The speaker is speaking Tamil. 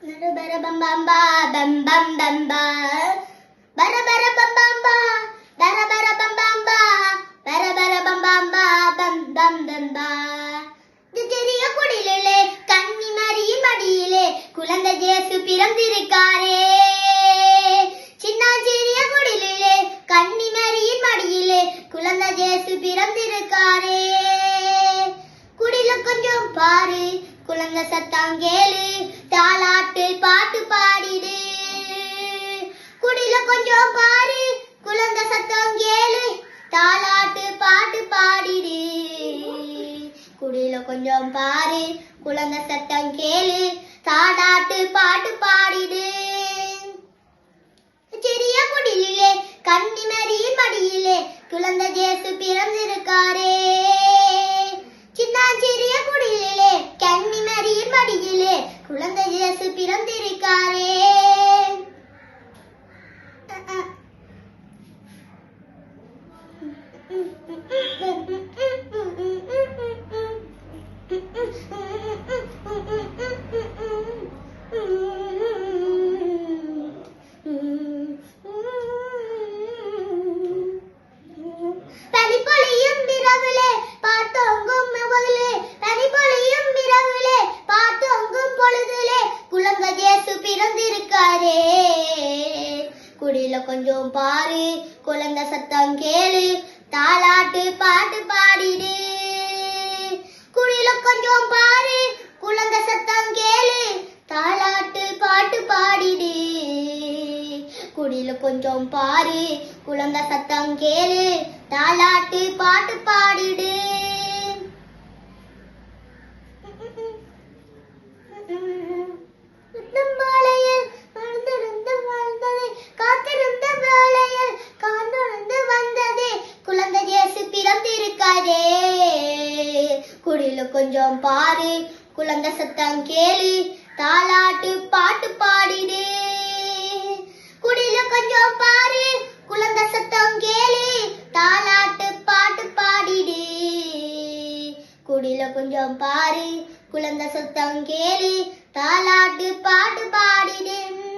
பர பம் பம் பா பர பர பம் பர பர பம் பர பர பம் பம் சிறிய குடிலே குழந்தை ஜேசு பிறந்திருக்காரே சின்ன சிறிய குடிலே குழந்தை ஜேசு பிறந்திருக்காரே குடில கொஞ்சம் பாரு குழந்தை தாலாட்டு பாட்டு பாடிடு. குடில கொஞ்சம் பாரு குழந்தை சத்தம் கேளு. தாலாட்டு பாட்டு பாடிடு. குடில கொஞ்சம் பாரு குழந்தை சத்தம் கேளு. தாலாட்டு பாட்டு பாடிடு. சிறிய குடிலே கன்னிமரியின் மடியிலே குழந்தை ஜேசு பிறந்திருக்காரே சின்னாஞ்சிறிய குடிலே கன்னிமரியின் மடியிலே குழந்தை ஜேசு பிறந்திருக்காரே பனிப்பொழியும் இரவிலே பார்த்தோங்கும் முதலே பனிப்பொழியும் இரவிலே பார்த்தோங்கும் பொழுதிலே குழந்தை ஜேசு பிறந்திருக்காரே குடில கொஞ்சம் பாரு குழந்தை சத்தம் கேளு தாலாட்டு பாட்டு பாடிடு. குழியில கொஞ்சம் பாரு குழந்தை சத்தம் கேளு தாலாட்டு பாட்டு பாடிடு. குடியில கொஞ்சம் பாரு குழந்தை சத்தம் கேளு தாலாட்டு பாட்டு பாடிடு வேளையில் வாழ்ந்திருந்து வாழ்ந்ததே காத்திருந்த வேளையில் காண்புணர்ந்து வந்ததே குழந்தை இயேசு பிறந்திருக்காரே குடில கொஞ்சம் பாரு. குழந்தை சத்தம் கேளு. தாலாட்டு பாட்டு பாடிடே. குடில கொஞ்சம் பாரு. குழந்தை சத்தம் கேளு. தாலாட்டு பாட்டு பாடிடே. குடில கொஞ்சம் பாரு. குழந்தை சத்தம் கேளு. தாலாட்டு பாட்டு பாடிடே.